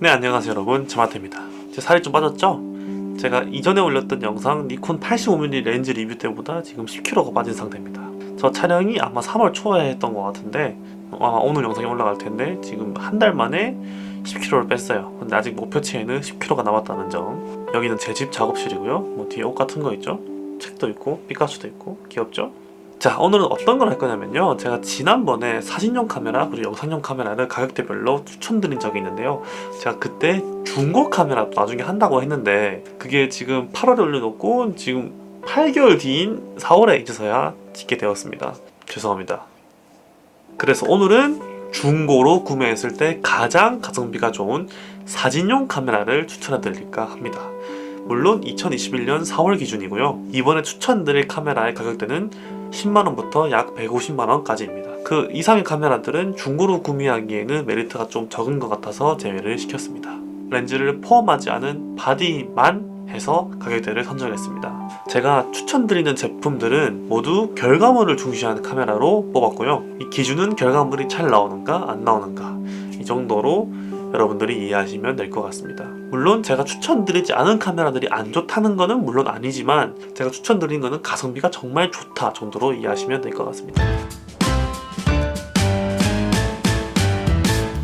네 안녕하세요 여러분 저마태입니다 제 살이 좀 빠졌죠? 제가 이전에 올렸던 영상 니콘 85mm 렌즈 리뷰 때보다 지금 10kg가 빠진 상태입니다 저 촬영이 아마 3월 초에 했던 것 같은데 아마 오늘 영상이 올라갈 텐데 지금 한 달 만에 10kg를 뺐어요 근데 아직 목표치에는 10kg가 남았다는 점 여기는 제 집 작업실이고요 뭐 뒤에 옷 같은 거 있죠? 책도 있고 피카츄도 있고 귀엽죠? 자 오늘은 어떤 걸 할 거냐면요. 제가 지난번에 사진용 카메라 그리고 영상용 카메라를 가격대별로 추천드린 적이 있는데요. 제가 그때 중고 카메라 나중에 한다고 했는데 그게 지금 8월에 올려놓고 지금 8개월 뒤인 4월에 이제서야 찍게 되었습니다. 죄송합니다. 그래서 오늘은 중고로 구매했을 때 가장 가성비가 좋은 사진용 카메라를 추천해 드릴까 합니다. 물론 2021년 4월 기준이고요. 이번에 추천드릴 카메라의 가격대는 10만원부터 약 150만원까지입니다. 그 이상의 카메라들은 중고로 구매하기에는 메리트가 좀 적은 것 같아서 제외를 시켰습니다. 렌즈를 포함하지 않은 바디만 해서 가격대를 선정했습니다. 제가 추천드리는 제품들은 모두 결과물을 중시하는 카메라로 뽑았고요. 이 기준은 결과물이 잘 나오는가 안 나오는가 이 정도로 여러분들이 이해하시면 될 것 같습니다. 물론 제가 추천드리지 않은 카메라들이 안 좋다는 거는 물론 아니지만 제가 추천드린 거는 가성비가 정말 좋다 정도로 이해하시면 될 것 같습니다.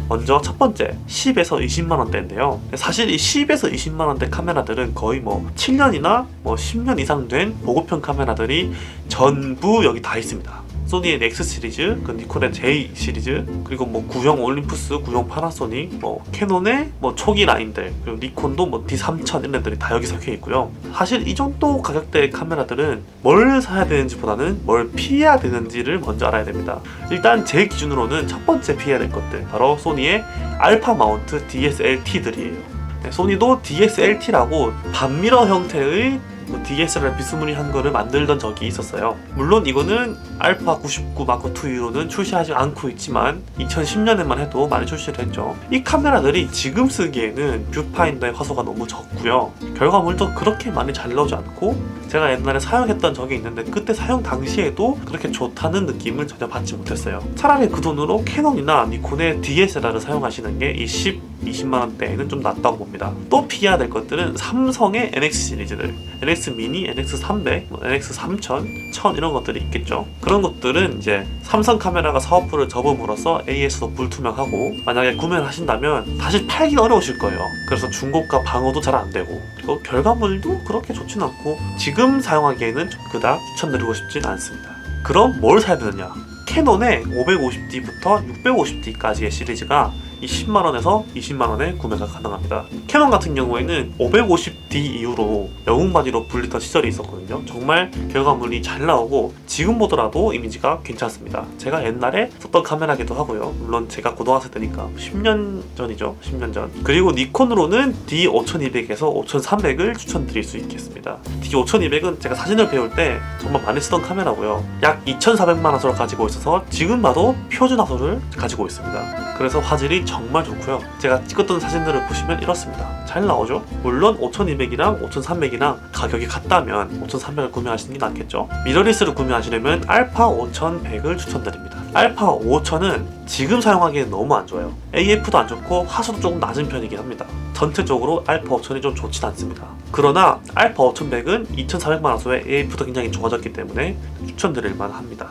먼저 첫 번째 10에서 20만 원대인데요. 사실 이 10에서 20만 원대 카메라들은 거의 뭐 7년이나 뭐 10년 이상 된 보급형 카메라들이 전부 여기 다 있습니다. 소니의 넥스 시리즈, 그 니콘의 J 시리즈, 그리고 뭐 구형 올림푸스, 구형 파나소닉, 뭐 캐논의 뭐 초기 라인들, 그리고 니콘도 뭐 D3000 이런 애들이 다 여기 섞여 있고요. 사실 이 정도 가격대의 카메라들은 뭘 사야 되는지보다는 뭘 피해야 되는지를 먼저 알아야 됩니다. 일단 제 기준으로는 첫 번째 피해야 될 것들 바로 소니의 알파 마운트 DSLT들이에요. 네, 소니도 DSLT라고 반미러 형태의 뭐 DSLR 비스무리한 거를 만들던 적이 있었어요. 물론 이거는 알파 99 마크 2 이후로는 출시하지 않고 있지만 2010년에만 해도 많이 출시를 했죠. 이 카메라들이 지금 쓰기에는 뷰파인더의 화소가 너무 적고요. 결과물도 그렇게 많이 잘 나오지 않고 제가 옛날에 사용했던 적이 있는데 그때 사용 당시에도 그렇게 좋다는 느낌을 전혀 받지 못했어요. 차라리 그 돈으로 캐논이나 니콘의 DSLR을 사용하시는 게 이 10, 20만 원대에는 좀 낫다고 봅니다. 또 피해야 될 것들은 삼성의 NX 시리즈들, NX 미니, NX 300, 뭐 NX 3000, 1000 이런 것들이 있겠죠. 그런 것들은 이제 삼성 카메라가 사업부를 접음으로써 AS도 불투명하고 만약에 구매를 하신다면 다시 팔기 어려우실 거예요. 그래서 중고가 방어도 잘 안 되고 그리고 결과물도 그렇게 좋진 않고 지금 사용하기에는 좀 그닥 추천드리고 싶진 않습니다. 그럼 뭘 사야 되느냐? 캐논의 550D부터 650D까지의 시리즈가 이 10만원에서 20만원에 구매가 가능합니다. 캐논 같은 경우에는 550D 이후로 영웅 바디로 불리던 시절이 있었거든요. 정말 결과물이 잘 나오고 지금 보더라도 이미지가 괜찮습니다. 제가 옛날에 썼던 카메라기도 하고요. 물론 제가 고등학생 때니까 10년 전이죠. 10년 전. 그리고 니콘으로는 D5200에서 5300을 추천드릴 수 있겠습니다. D5200은 제가 사진을 배울 때 정말 많이 쓰던 카메라고요. 약 2400만 화소를 가지고 있어 서 지금 봐도 표준 화소를 가지고 있습니다. 그래서 화질이 정말 좋고요. 제가 찍었던 사진들을 보시면 이렇습니다. 잘 나오죠? 물론 5200이랑 5300이랑 가격이 같다면 5300을 구매하시는 게 낫겠죠. 미러리스를 구매하시려면 알파 5100을 추천드립니다. 알파 5000은 지금 사용하기엔 너무 안 좋아요. AF도 안 좋고 화소도 조금 낮은 편이긴 합니다. 전체적으로 알파 5000이 좀 좋진 않습니다. 그러나 알파 5100은 2400만 화소에 AF도 굉장히 좋아졌기 때문에 추천드릴 만합니다.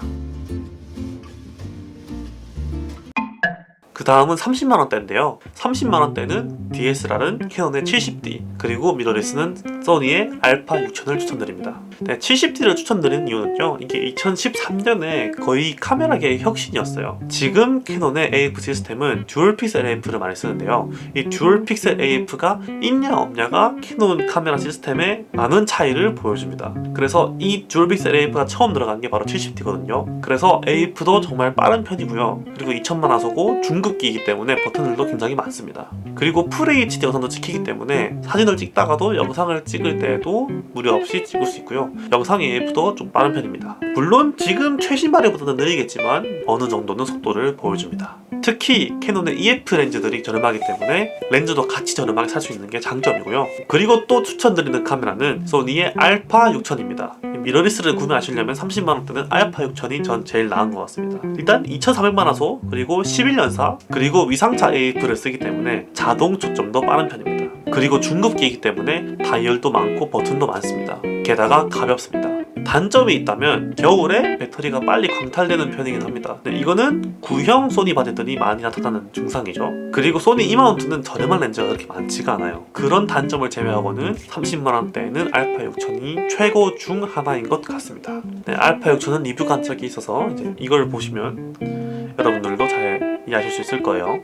그 다음은 30만원대인데요. 30만원대는 DSLR은 캐논의 70D, 그리고 미러리스는 소니의 알파 6000을 추천드립니다. 네, 70D를 추천드리는 이유는요. 이게 2013년에 거의 카메라계의 혁신이었어요. 지금 캐논의 AF 시스템은 듀얼 픽셀 AF를 많이 쓰는데요. 이 듀얼 픽셀 AF가 있냐 없냐가 캐논 카메라 시스템에 많은 차이를 보여줍니다. 그래서 이 듀얼 픽셀 AF가 처음 들어간 게 바로 70D거든요. 그래서 AF도 정말 빠른 편이고요. 그리고 2000만 화소고 중급기이기 때문에 버튼들도 굉장히 많습니다. 그리고 풀 HD 영상도 찍히기 때문에 사진을 찍다가도 영상을 찍을 때에도 무리 없이 찍을 수 있고요. 영상 AF도 좀 빠른 편입니다. 물론 지금 최신 발효보다는 느리겠지만 어느 정도는 속도를 보여줍니다. 특히 캐논의 EF 렌즈들이 저렴하기 때문에 렌즈도 같이 저렴하게 살 수 있는 게 장점이고요. 그리고 또 추천드리는 카메라는 소니의 알파 6000입니다. 미러리스를 구매하시려면 30만원대는 알파 6000이 전 제일 나은 것 같습니다. 일단 2400만화소 그리고 11년사 그리고 위상차 AF를 쓰기 때문에 자동 초점도 빠른 편입니다. 그리고 중급기이기 때문에 다이얼도 많고 버튼도 많습니다. 게다가 가볍습니다. 단점이 있다면 겨울에 배터리가 빨리 광탈되는 편이긴 합니다. 네, 이거는 구형 소니 바디들이 많이 나타나는 증상이죠. 그리고 소니 이마운트는 저렴한 렌즈가 그렇게 많지가 않아요. 그런 단점을 제외하고는 30만원대에는 알파 6000이 최고 중 하나인 것 같습니다. 네, 알파 6000은 리뷰 간 적이 있어서 이제 이걸 보시면 여러분들도 잘 이해하실 수 있을 거예요.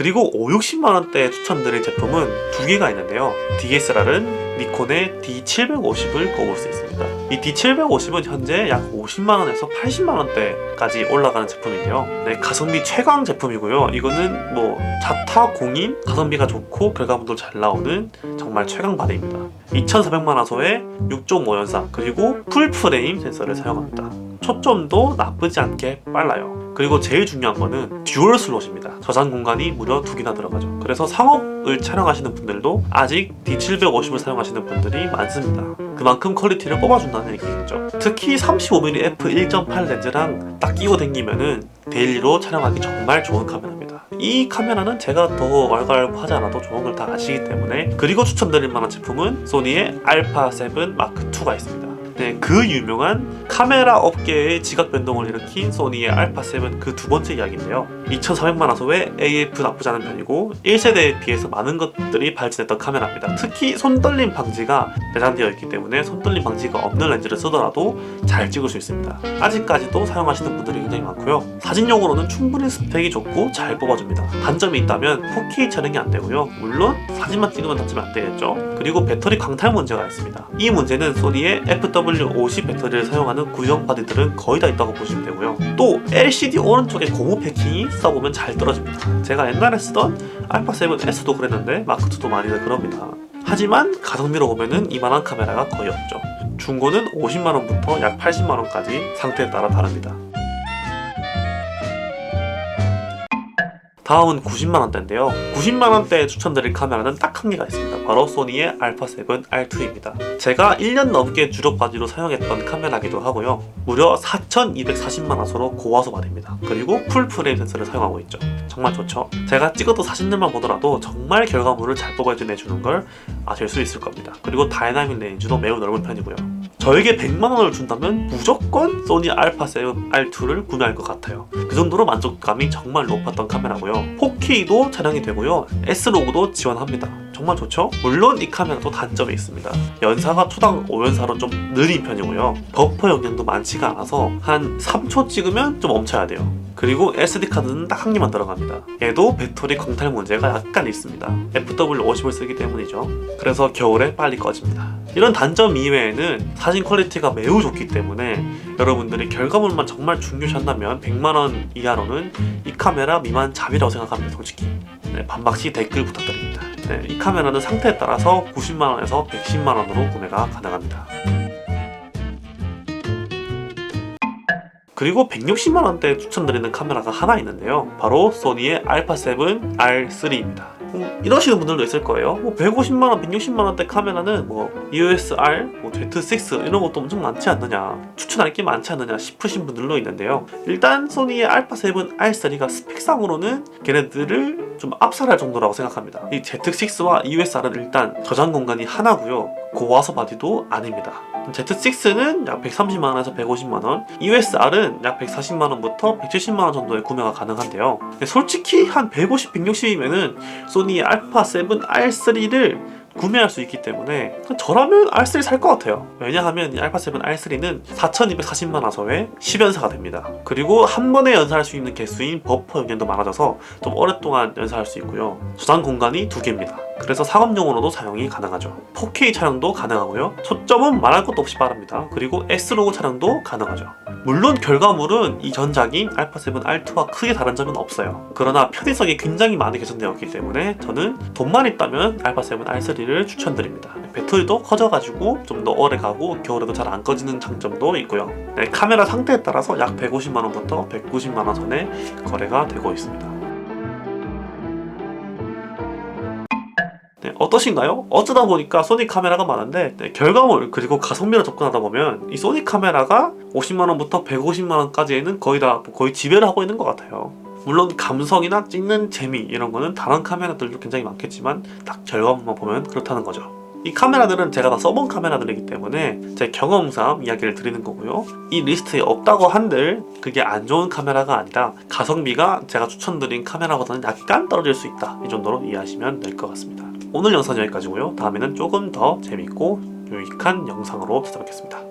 그리고 5, 60만 원대 추천드릴 제품은 두 개가 있는데요. DSLR은 니콘의 D750을 꼽을 수 있습니다. 이 D750은 현재 약 50만 원에서 80만 원대까지 올라가는 제품인데요. 네, 가성비 최강 제품이고요. 이거는 뭐 자타 공인 가성비가 좋고 결과물도 잘 나오는 정말 최강 바디입니다. 2,400만 화소에 6.5 연산 그리고 풀 프레임 센서를 사용합니다. 초점도 나쁘지 않게 빨라요. 그리고 제일 중요한 거는 듀얼 슬롯입니다. 저장 공간이 무려 두 개나 들어가죠. 그래서 상업을 촬영하시는 분들도 아직 D750을 사용하시는 분들이 많습니다. 그만큼 퀄리티를 뽑아준다는 얘기겠죠. 특히 35mm f1.8 렌즈랑 딱 끼고 댕기면은 데일리로 촬영하기 정말 좋은 카메라입니다. 이 카메라는 제가 더 왈가왈부하지 않아도 좋은 걸 다 아시기 때문에 그리고 추천드릴 만한 제품은 소니의 알파 7 마크 2가 있습니다. 네, 그 유명한 카메라 업계의 지각 변동을 일으킨 소니의 알파 7 그 두 번째 이야기인데요. 2,400만 화 소의 AF 나쁘지 않은 편이고 1세대에 비해서 많은 것들이 발전했던 카메라입니다. 특히 손떨림 방지가 내장되어 있기 때문에 손떨림 방지가 없는 렌즈를 쓰더라도 잘 찍을 수 있습니다. 아직까지도 사용하시는 분들이 굉장히 많고요. 사진용으로는 충분히 스펙이 좋고 잘 뽑아줍니다. 단점이 있다면 4K 촬영이 안 되고요. 물론 사진만 찍으면 단점이 안 되겠죠. 그리고 배터리 광탈 문제가 있습니다. 이 문제는 소니의 FW50 배터리를 사용하는 구형 바디들은 거의 다 있다고 보시면 되고요. 또 LCD 오른쪽에 고무 패킹이 써보면 잘 떨어집니다. 제가 옛날에 쓰던 알파 7S도 그랬는데 마크 2도 많이들 그럽니다. 하지만 가성비로 보면은 이만한 카메라가 거의 없죠. 중고는 50만원부터 약 80만원까지 상태에 따라 다릅니다. 다음은 90만원대인데요. 90만원대에 추천드릴 카메라는 딱 한 개가 있습니다. 바로 소니의 알파 7 R2입니다. 제가 1년 넘게 주력 바디로 사용했던 카메라기도 하고요. 무려 4240만 화소로 고화소 바디입니다. 그리고 풀 프레임 센서를 사용하고 있죠. 정말 좋죠. 제가 찍어도 사진들만 보더라도 정말 결과물을 잘 뽑아내주는 걸 아실 수 있을 겁니다. 그리고 다이나믹 레인지도 매우 넓은 편이고요. 저에게 100만 원을 준다면 무조건 소니 알파 7 R2를 구매할 것 같아요. 그 정도로 만족감이 정말 높았던 카메라고요. 4K도 촬영이 되고요. S로그도 지원합니다. 정말 좋죠? 물론 이 카메라도 단점이 있습니다. 연사가 초당 5연사로 좀 느린 편이고요. 버퍼 용량도 많지가 않아서 한 3초 찍으면 좀 멈춰야 돼요. 그리고 SD카드는 딱 한 개만 들어갑니다. 얘도 배터리 광탈 문제가 약간 있습니다. FW50을 쓰기 때문이죠. 그래서 겨울에 빨리 꺼집니다. 이런 단점 이외에는 사진 퀄리티가 매우 좋기 때문에 여러분들이 결과물만 정말 중요시한다면 100만원 이하로는 이 카메라 미만 잡이라고 생각합니다 솔직히. 네, 반박시 댓글 부탁드립니다. 네, 이 카메라는 상태에 따라서 90만원에서 110만원으로 구매가 가능합니다. 그리고 160만원대 추천드리는 카메라가 하나 있는데요. 바로 소니의 알파 7 R3입니다 음, 이러시는 분들도 있을 거예요. 뭐 150만원, 160만원대 카메라는 뭐 EOS R, 뭐 Z6 이런 것도 엄청 많지 않느냐, 추천할 게 많지 않느냐 싶으신 분들도 있는데요. 일단 소니의 알파 7 R3가 스펙상으로는 걔네들을 좀 압살할 정도라고 생각합니다. 이 Z6와 EOS R은 일단 저장 공간이 하나고요. 고화소 바디도 아닙니다. Z6는 약 130만원에서 150만원, EOS-R은 약 140만원부터 170만원 정도의 구매가 가능한데요. 솔직히 한 150, 160이면은 소니 알파 7 R3를 구매할 수 있기 때문에 저라면 R3 살 것 같아요. 왜냐하면 이 알파 7 R3는 4240만 화소에 10연사가 됩니다. 그리고 한 번에 연사할 수 있는 개수인 버퍼 용량도 많아져서 좀 오랫동안 연사할 수 있고요. 저장 공간이 두 개입니다. 그래서 상업용으로도 사용이 가능하죠. 4K 촬영도 가능하고요. 초점은 말할 것도 없이 빠릅니다. 그리고 S로그 촬영도 가능하죠. 물론 결과물은 이 전작인 알파7 R2와 크게 다른 점은 없어요. 그러나 편의성이 굉장히 많이 개선되어 있기 때문에 저는 돈만 있다면 알파7 R3를 추천드립니다. 배터리도 커져가지고 좀 더 오래 가고 겨울에도 잘 안 꺼지는 장점도 있고요. 네, 카메라 상태에 따라서 약 150만원부터 190만원 선에 거래가 되고 있습니다. 어떠신가요? 어쩌다 보니까 소니 카메라가 많은데 네, 결과물 그리고 가성비로 접근하다 보면 이 소니 카메라가 50만 원부터 150만 원까지는 거의 다 거의 지배를 하고 있는 것 같아요. 물론 감성이나 찍는 재미 이런 거는 다른 카메라들도 굉장히 많겠지만 딱 결과물만 보면 그렇다는 거죠. 이 카메라들은 제가 다 써본 카메라들이기 때문에 제 경험상 이야기를 드리는 거고요. 이 리스트에 없다고 한들 그게 안 좋은 카메라가 아니라 가성비가 제가 추천드린 카메라보다는 약간 떨어질 수 있다. 이 정도로 이해하시면 될 것 같습니다. 오늘 영상 은 여기까지고요. 다음에는 조금 더 재밌고 유익한 영상으로 찾아뵙겠습니다.